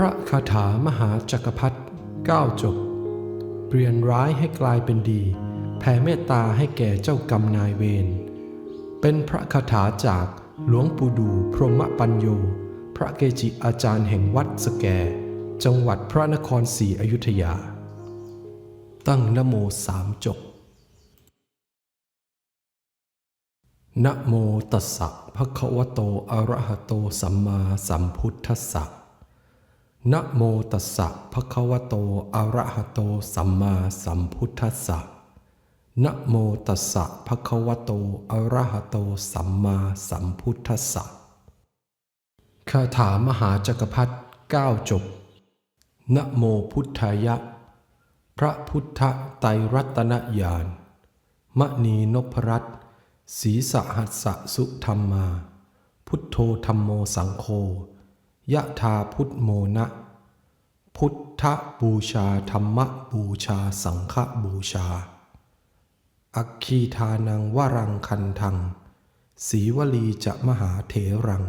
พระคาถามหาจักรพรรดิเก้าจบ เปลี่ยนร้ายให้กลายเป็นดี แผ่เมตตาให้แก่เจ้ากรรมนายเวร เป็นพระคาถาจากหลวงปู่ดูพรหมปัญโย พระเกจิอาจารย์แห่งวัดสแก จังหวัดพระนครศรีอยุธยา ตั้งนโมสามจบนะโมตัสสะภะคะวะโตอะระหะโตสัมมาสัมพุทธัสสะ นะโมตัสสะภะคะวะโต อะระหะโต สัมมาสัมพุทธัสสะนะโมตัสสะภะคะวะโต อะระหะโต สัมมาสัมพุทธัสสะคาถามหาจักรพรรดิเก้าจบนะโมพุทธายะ พระพุทธไตรรัตนญาณ มณีนพรัตน์ศีสหัสสะสุธรรมา พุทโธธรรมโมสังโฆ ยะธาพุทโมนะ พุทธบูชาธรรมบูชาสังฆบูชา อัคคีทานังวรังคันทังสีวลีจะมหาเถรัง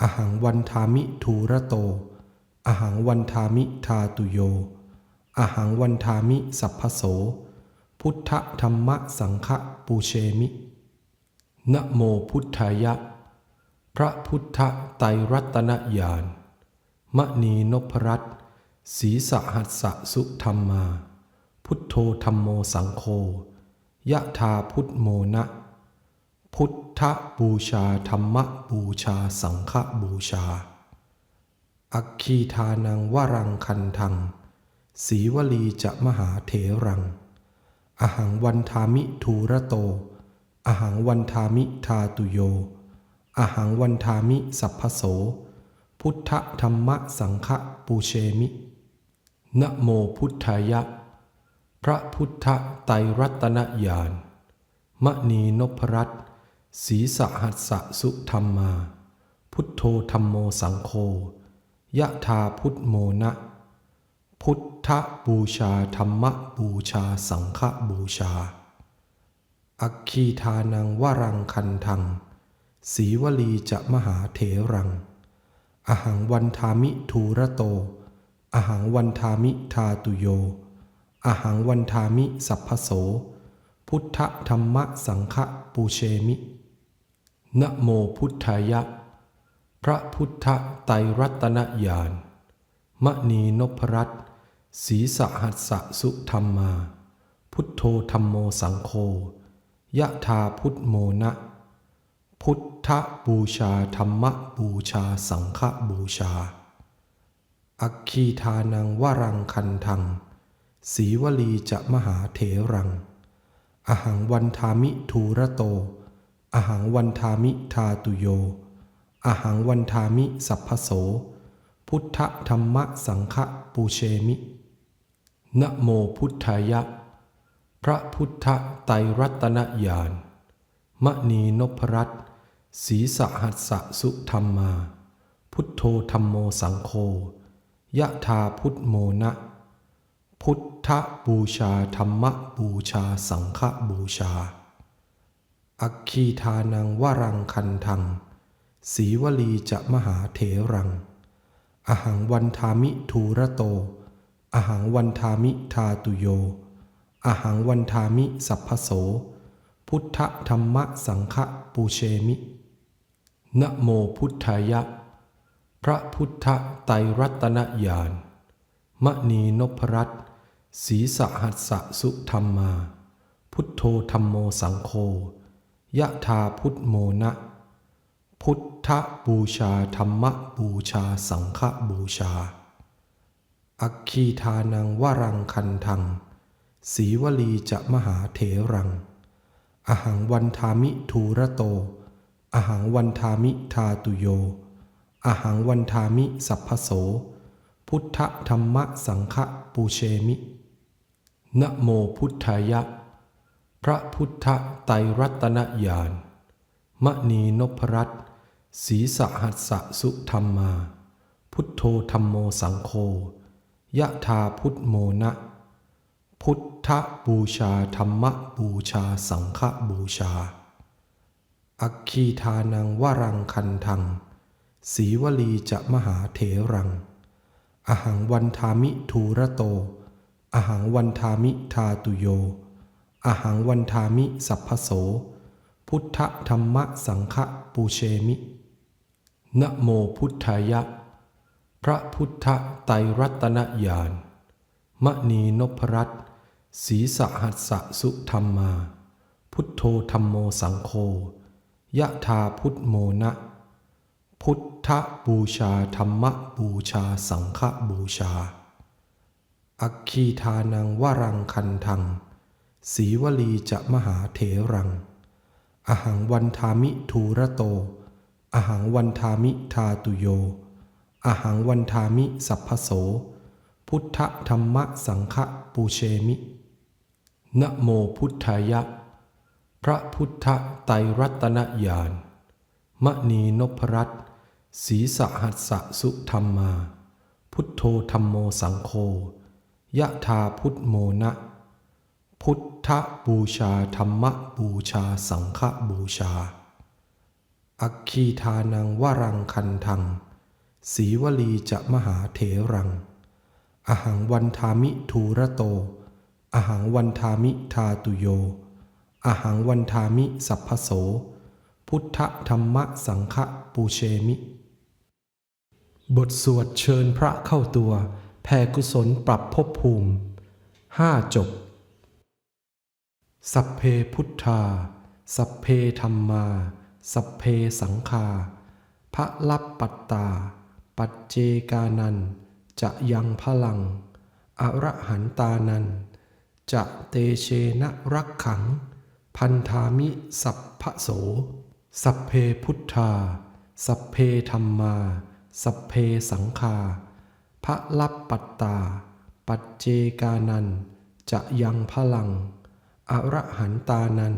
อหังวันทามิทูระโต อหังวันทามิทาตุโย อหังวันทามิสัพพโส พุทธธรรมสังฆปูเชมิ นะโมพุทธายะ พระพุทธไตรรัตนญาณมณีนพรัตน์ศีสหัสสะสุธรรมา พุทโธธรรมโมสังโฆยะธาพุทโมนะ พุทธบูชาธรรมบูชาสังฆบูชา อัคคีทานังวรังคันทังสีวลีจะมหาเถรัง อหังวันทามิทูระโต อหังวันทามิทาตุโย อหังวันทามิสัพพโส พุทธธรรมสังฆปูเชมินะโมพุทธายะ พระพุทธไตรรัตนญาณมณีนพรัตศีสหัสสะสุธรรมา พุทโธธรรมโมสังโฆยะธาพุทโมนะ พุทธบูชาธรรมบูชาสังฆบูชา อัคคีทานังวรังคันทัง สีวลีจะมหาเถรัง อหังวันทามิทูระโต อหังวันทามิทาตุโย อหังวันทามิสัพพโส พุทธธรรมสังฆปูเชมินะโมพุทธายะ พระพุทธไตรรัตนญาณมณีนพรัตน์ศรีสหัสสะสุธรรมา พุทโธธรรมโมสังโฆยะธาพุทโมนะ พุทธบูชาธรรมบูชาสังฆบูชา อัคคีทานังวรังคันทังสีวลีจะมหาเถรัง อหังวันทามิทูระโต อหังวันทามิทาตุโย อหังวันทามิสัพพโส พุทธธรรมสังฆปูเชมินะโมพุทธายะ พระพุทธไตรรัตนญาณมณีนพรัตน์ ศีสหัสสะสุธรรมา พุทโธธรรมโมสังโฆยะธาพุทโมนะ พุทธบูชาธรรมบูชาสังฆบูชา อัคคีทานังวรังคันทังสีวลีจะมหาเถรัง อหังวันทามิทูระโต อหังวันทามิทาตุโย อหังวันทามิสัพพโส พุทธธรรมสังฆปูเชมิ นะโมพุทธายะ พระพุทธไตรรัตนญาณมณีนพรัตน์ศรีสหัสสะสุธรรมา พุทโธธรรมโมสังโฆยะธาพุทโมนะ พุทธบูชาธรรมบูชาสังฆบูชา อัคคีทานังวรังคันทังสีวลีจะมหาเถรัง อหังวันทามิทูระโต อหังวันทามิทาตุโย อหังวันทามิสัพพโส พุทธธรรมสังฆปูเชมินะโมพุทธายะ พระพุทธไตรรัตนญาณมณีนพรัตศีสหัสสะสุธรรมา พุทโธธรรมโมสังโฆยะธาพุทโมนะ พุทธบูชาธรรมบูชาสังฆบูชา อัคคีทานังวรังคันทัง สีวลีจะมหาเถรัง อหังวันทามิทูระโต อหังวันทามิทาตุโย อหังวันทามิสัพพโส พุทธธรรมสังฆปูเชมินะโมพุทธายะ พระพุทธไตรรัตนญาณมณีนพรัตน์ศีสหัสสะสุธรรมา พุทโธธรรมโมสังโฆ ยะธาพุทโมนะ พุทธบูชาธรรมบูชาสังฆบูชา อัคคีทานังวรังคันทังสีวลีจะมหาเถรัง อหังวันทามิทูระโต อหังวันทามิทาตุโย อหังวันทามิสัพพโส พุทธธรรมสังฆปูเชมิ นะโมพุทธายะ พระพุทธไตรรัตนญาณมณีนพรัตน์ศีสหัสสะสุธรรมา พุทโธธรรมโมสังโฆยะธาพุทโมนะ พุทธบูชาธรรมบูชาสังฆบูชา อัคคีทานังวรังคันทังสีวลีจะมหาเถรัง อหังวันทามิทูระโต อหังวันทามิทาตุโย อหังวันทามิสัพพโส พุทธธรรมสังฆปูเชมิ บทสวดเชิญพระเข้าตัว แผ่กุศลปรับภพภูมิห้าจบ สัพเพพุทธา สัพเพธรรมา สัพเพสังฆาพระลับปัตตา ปัจเจกานัน จะยังพลัง อรหันตานัน จะเตเชนะรักขัง พันธามิสัพพโส สัพเพพุทธา สัพเพธรรมา สัพเพสังฆาพระลับปัตตา ปัจเจกานัน จะยังพลัง อรหันตานัน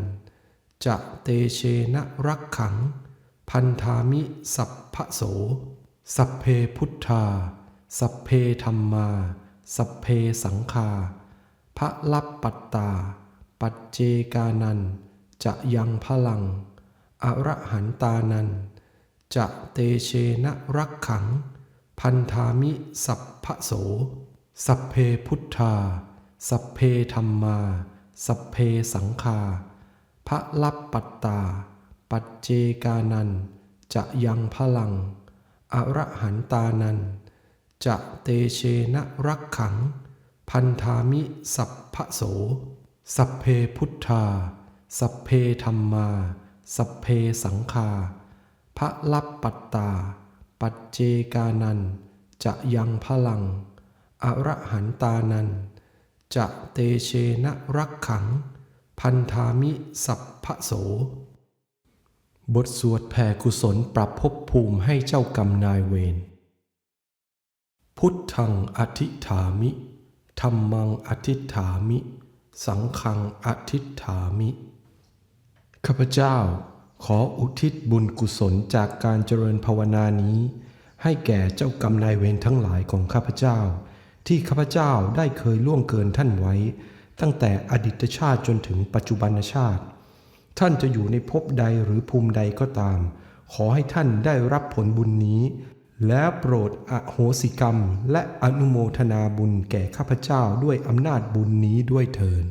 จะเตเชนะรักขัง พันธามิสัพพโส สัพเพพุทธา สัพเพธรรมา สัพเพสังฆาพระลับปัตตา ปัจเจกานันจะยังพลัง อรหันตานันจะเตเชนะรักขัง พันธามิสัพพโส สัพเพพุทธา สัพเพธรรมา สัพเพสังฆาพระลับปัตตา ปัจเจกานันจะยังพลัง อรหันตานันจะเตเชนะรักขัง พันธามิสัพพโส สัพเพพุทธา สัพเพธรรมา สัพเพสังฆาพระลับปัตตา ปัจเจกานัน จะยังพลัง อรหันตานัน จะเตเชนะรักขัง พันธามิสัพพโส บทสวดแผ่กุศลปรับภพภูมิให้เจ้ากรรมนายเวร พุทธังอธิฐามิธรรมังอธิฐามิ สังฆังอธิฐามิ ข้าพเจ้าขออุทิศบุญกุศลจากการเจริญภาวนานี้ ให้แก่เจ้ากรรมนายเวรทั้งหลายของข้าพเจ้า ที่ข้าพเจ้าได้เคยล่วงเกินท่านไว้ ตั้งแต่อดีตชาติจนถึงปัจจุบันชาติ ท่านจะอยู่ในภพใดหรือภูมิใดก็ตาม ขอให้ท่านได้รับผลบุญนี้ แล้วโปรดอโหสิกรรมและอนุโมทนาบุญแก่ข้าพเจ้าด้วยอำนาจบุญนี้ด้วยเถิน